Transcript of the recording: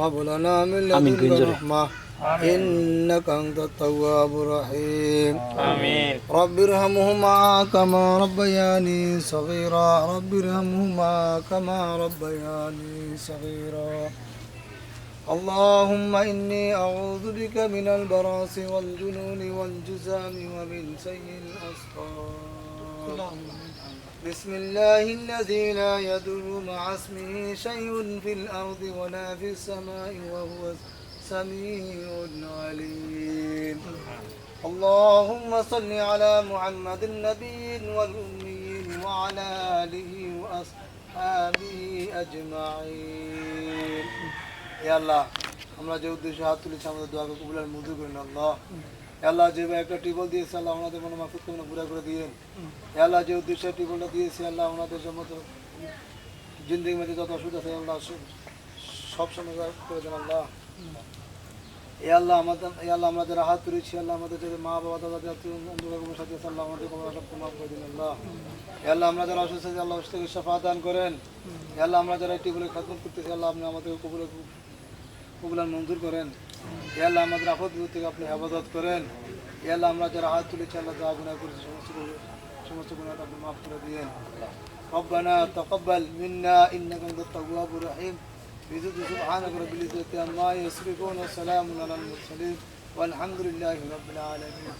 وهب لنا من لدنك رحمة إنك أنت التواب الرحيم آمين رب ارحمهما كما ربياني صغيرا رب ارحمهما كما ربياني صغيرا اللهم إني أعوذ بك من البراس والجنون والجزام ومن سيء الأسقام بسم الله الذي لا يضر مع اسمه شيء في الأرض ولا في السماء وهو السميع العليم اللهم صل على محمد النبي والأمين وعلى آله وأصحابه أجمعين. الله. আমরা যে উদ্দেশ্যে হাত তুলেছি, আমাদের দোয়াকে কবুলের মধু করেন, আল্লাহ। আল্লাহ যে ভাই একটা টিবল দিয়েছে, আল্লাহ ওনাদের মনে মাফুত করে পুরা করে দিয়েন। আল্লাহ যে উদ্দেশ্যে টিবলটা দিয়েছে, আল্লাহ ওনাদের সমস্ত জিন্দগির মধ্যে যত অসুবিধা আছে, আল্লাহ সব- সময় করে দেন, আল্লাহ। এ আল্লাহ আমাদের এ আল্লাহ আমরা যারা হাত তুলেছি, আল্লাহ আমাদের যাদের মা, বাবা, দাদা অন্ধকার সাথে আল্লাহ আমাদের করে দিন, আল্লাহ। এ আল্লাহ আমরা যারা অসুস্থ আল্লাহ অসুস্থ সাফা দান করেন। এ আল্লাহ আমরা যারা টিবলে খাতম করতেছি, আল্লাহ আপনি আমাদের কবুলে কবুলার মঞ্জুর করেন এ আল্লাহ আমাদের আপদ বিপদ থেকে আপনি হেফাজত করেন এ আল্লাহ আমরা যারা হাত তুলেছি আল্লাহ যা গুণা করেছি সমস্ত গুনাহ- সমস্ত গুণাটা আপনি মাফ করে দিয়েন ربنا تقبل منا انك انت التواب الرحيم بجد سبحانك رب العزه عما يصفون وسلام على المرسلين والحمد لله رب العالمين